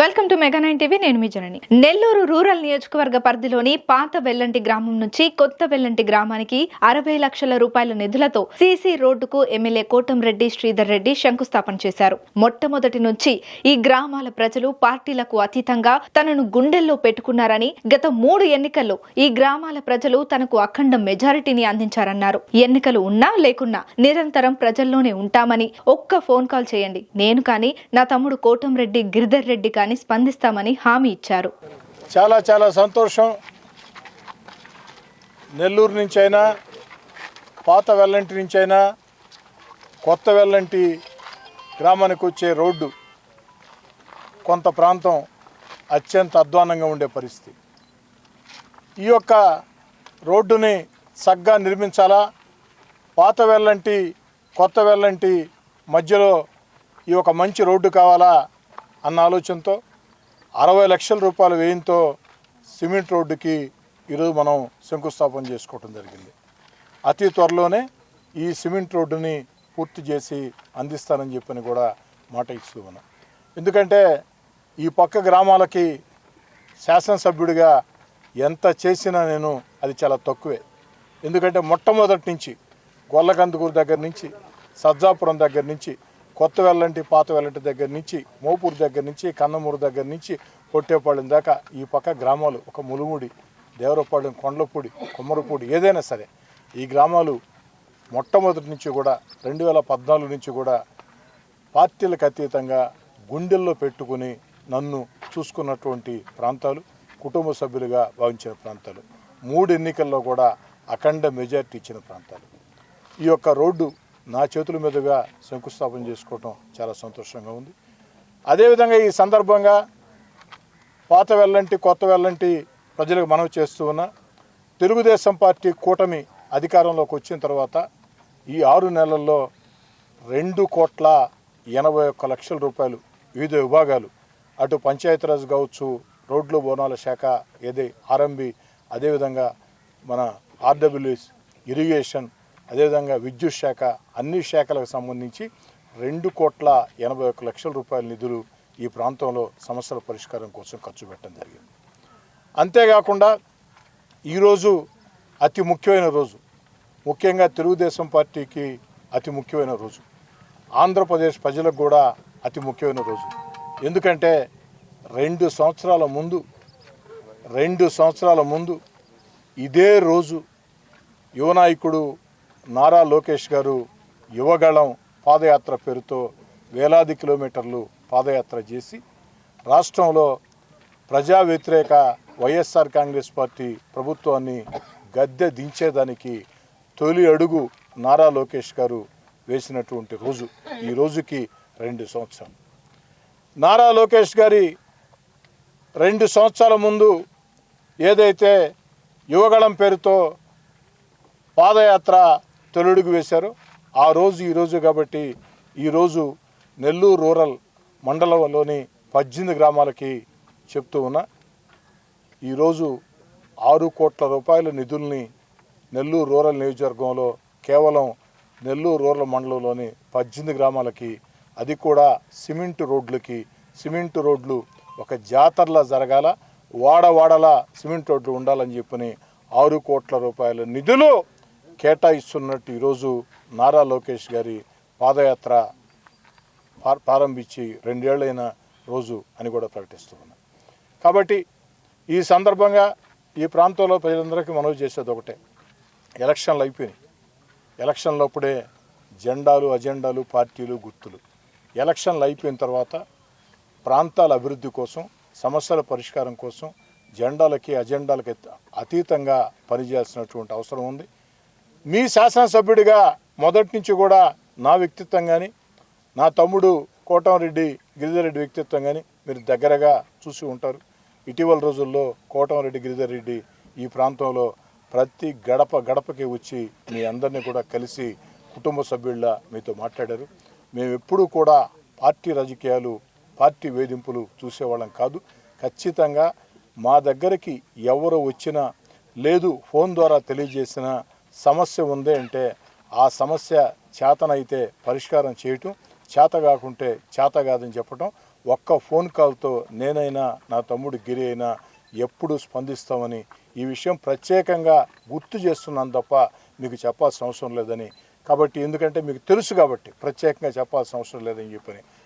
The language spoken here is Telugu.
Welcome to mega nine TV నేను మీ జనని. నెల్లూరు రూరల్ నియోజకవర్గ పరిధిలోని పాత వెల్లంటి గ్రామం నుంచి కొత్త వెల్లంటి గ్రామానికి అరవై లక్షల రూపాయల నిధులతో సీసీ రోడ్డుకు ఎమ్మెల్యే కోటంరెడ్డి శ్రీధర్ రెడ్డి శంకుస్థాపన చేశారు. మొట్టమొదటి నుంచి ఈ గ్రామాల ప్రజలు పార్టీలకు అతీతంగా తనను గుండెల్లో పెట్టుకున్నారని గత మూడు ఎన్నికల్లో ఈ గ్రామాల ప్రజలు తనకు అఖండ మెజారిటీని అందించారన్నారు. ఎన్నికలు ఉన్నా లేకున్నా నిరంతరం ప్రజల్లోనే ఉంటామని ఒక్క ఫోన్ కాల్ చేయండి. నేను కానీ నా తమ్ముడు కోటంరెడ్డి గిరిధర్ రెడ్డి కానీ స్పందిస్తామని హామీ ఇచ్చారు. చాలా చాలా సంతోషం. నెల్లూరు నుంచి అయినా పాత వెల్లంటి నుంచి అయినా కొత్త వెల్లంటి గ్రామానికి వచ్చే రోడ్డు కొంత ప్రాంతం అత్యంత అధ్వానంగా ఉండే పరిస్థితి. ఈ యొక్క రోడ్డుని సగ్గా నిర్మించాలా? పాత వెల్లంటి కొత్త వెల్లంటి మధ్యలో ఈ ఒక మంచి రోడ్డు కావాలా? అన్న ఆలోచనతో అరవై లక్షల రూపాయల వ్యయంతో సిమెంట్ రోడ్డుకి ఈరోజు మనం శంకుస్థాపన చేసుకోవటం జరిగింది. అతి త్వరలోనే ఈ సిమెంట్ రోడ్డుని పూర్తి చేసి అందిస్తానని చెప్పని కూడా మాట ఇస్తూ ఉన్నాం. ఎందుకంటే ఈ పక్క గ్రామాలకి శాసనసభ్యుడిగా ఎంత చేసినా నేను అది చాలా తక్కువే. ఎందుకంటే మొట్టమొదటి నుంచి గొల్లకందుకూరు దగ్గర నుంచి సజ్జాపురం దగ్గర నుంచి కొత్త వెల్లంటి పాత వెల్లంటి దగ్గర నుంచి మోపూరు దగ్గర నుంచి కన్నమూరు దగ్గర నుంచి పొట్టేపాళెం దాకా ఈ పక్క గ్రామాలు ఒక ములుముడి దేవరపాళెం కొండలపూడి కొమ్మరపూడి ఏదైనా సరే ఈ గ్రామాలు మొట్టమొదటి నుంచి కూడా రెండు వేల పద్నాలుగు నుంచి కూడా పార్టీలకు అతీతంగా గుండెల్లో పెట్టుకుని నన్ను చూసుకున్నటువంటి ప్రాంతాలు కుటుంబ సభ్యులుగా భావించిన ప్రాంతాలు. మూడు ఎన్నికల్లో కూడా అఖండ మెజార్టీ ఇచ్చిన ప్రాంతాలు. ఈ యొక్క రోడ్డు నా చేతుల మీదుగా శంకుస్థాపన చేసుకోవటం చాలా సంతోషంగా ఉంది. అదేవిధంగా ఈ సందర్భంగా పాత వెళ్ళంటి కొత్త వెళ్ళంటి ప్రజలకు మనవి చేస్తూ ఉన్న తెలుగుదేశం పార్టీ కూటమి అధికారంలోకి వచ్చిన తర్వాత ఈ ఆరు నెలల్లో రెండు కోట్ల ఎనభై ఒక్క లక్షల రూపాయలు వివిధ విభాగాలు అటు పంచాయతీరాజ్ కావచ్చు రోడ్లు బోనాల శాఖ ఏది ఆర్ఎంబి అదేవిధంగా మన ఆర్డబ్ల్యూఎస్ ఇరిగేషన్ అదేవిధంగా విద్యుత్ శాఖ అన్ని శాఖలకు సంబంధించి రెండు కోట్ల ఎనభై ఒక్క లక్షల రూపాయల నిధులు ఈ ప్రాంతంలో సమస్యల పరిష్కారం కోసం ఖర్చు పెట్టడం జరిగింది. అంతేకాకుండా ఈరోజు అతి ముఖ్యమైన రోజు ముఖ్యంగా తెలుగుదేశం పార్టీకి అతి ముఖ్యమైన రోజు ఆంధ్రప్రదేశ్ ప్రజలకు కూడా అతి ముఖ్యమైన రోజు. ఎందుకంటే రెండు సంవత్సరాల ముందు రెండు సంవత్సరాల ముందు ఇదే రోజు యువనాయకుడు నారా లోకేష్ గారు యువగళం పాదయాత్ర పేరుతో వేలాది కిలోమీటర్లు పాదయాత్ర చేసి రాష్ట్రంలో ప్రజా వ్యతిరేక వైఎస్ఆర్ కాంగ్రెస్ పార్టీ ప్రభుత్వాన్ని గద్దె దించేదానికి తొలి అడుగు నారా లోకేష్ గారు వేసినటువంటి రోజు. ఈ రోజుకి రెండు సంవత్సరాలు. నారా లోకేష్ గారి రెండు సంవత్సరాల ముందు ఏదైతే యువగళం పేరుతో పాదయాత్ర తొలడుగు వేశారు. ఆ రోజు ఈరోజు కాబట్టి ఈరోజు నెల్లూరు రూరల్ మండలంలోని పద్దెనిమిది గ్రామాలకి చెప్తూ ఉన్నా ఈరోజు ఆరు కోట్ల రూపాయల నిధుల్ని నెల్లూరు రూరల్ నియోజకవర్గంలో కేవలం నెల్లూరు రూరల్ మండలంలోని పద్దెనిమిది గ్రామాలకి అది కూడా సిమెంట్ రోడ్లకి సిమెంట్ రోడ్లు ఒక జాతరలా జరగాల వాడవాడలా సిమెంట్ రోడ్లు ఉండాలని చెప్పని ఆరు కోట్ల రూపాయల నిధులు కేటాయిస్తున్నట్టు ఈరోజు నారా లోకేష్ గారి పాదయాత్ర ప్రారంభించి రెండేళ్ళైన రోజు అని కూడా ప్రకటిస్తూ కాబట్టి ఈ సందర్భంగా ఈ ప్రాంతంలో ప్రజలందరికీ మనవి చేసేది ఒకటే. ఎలక్షన్లు అయిపోయినాయి. ఎలక్షన్లప్పుడే జెండాలు అజెండాలు పార్టీలు గుర్తులు. ఎలక్షన్లు అయిపోయిన తర్వాత ప్రాంతాల అభివృద్ధి కోసం సమస్యల పరిష్కారం కోసం జెండాలకి అజెండాలకి అతీతంగా పనిచేయాల్సినటువంటి అవసరం ఉంది. మీ శాసనసభ్యుడిగా మొదటి నుంచి కూడా నా వ్యక్తిత్వం కానీ నా తమ్ముడు కోటంరెడ్డి గిరిజారెడ్డి వ్యక్తిత్వం కానీ మీరు దగ్గరగా చూసి ఉంటారు. ఇటీవల రోజుల్లో కోటంరెడ్డి గిరిజారెడ్డి ఈ ప్రాంతంలో ప్రతి గడప గడపకి వచ్చి మీ అందరినీ కూడా కలిసి కుటుంబ సభ్యుళ్ళ మీతో మాట్లాడారు. మేము ఎప్పుడూ కూడా పార్టీ రాజకీయాలు పార్టీ వేధింపులు చూసేవాళ్ళం కాదు. ఖచ్చితంగా మా దగ్గరికి ఎవరు వచ్చినా లేదు ఫోన్ ద్వారా తెలియజేసిన సమస్య ఉంది అంటే ఆ సమస్య చేతనైతే పరిష్కారం చేయటం చేత కాకుంటే చేత కాదని చెప్పటం. ఒక్క ఫోన్ కాల్తో నేనైనా నా తమ్ముడు గిరి అయినా ఎప్పుడు స్పందిస్తామని ఈ విషయం ప్రత్యేకంగా గుర్తు చేస్తున్నాను తప్ప మీకు చెప్పాల్సిన అవసరం లేదని. కాబట్టి ఎందుకంటే మీకు తెలుసు కాబట్టి ప్రత్యేకంగా చెప్పాల్సిన అవసరం లేదని చెప్పని.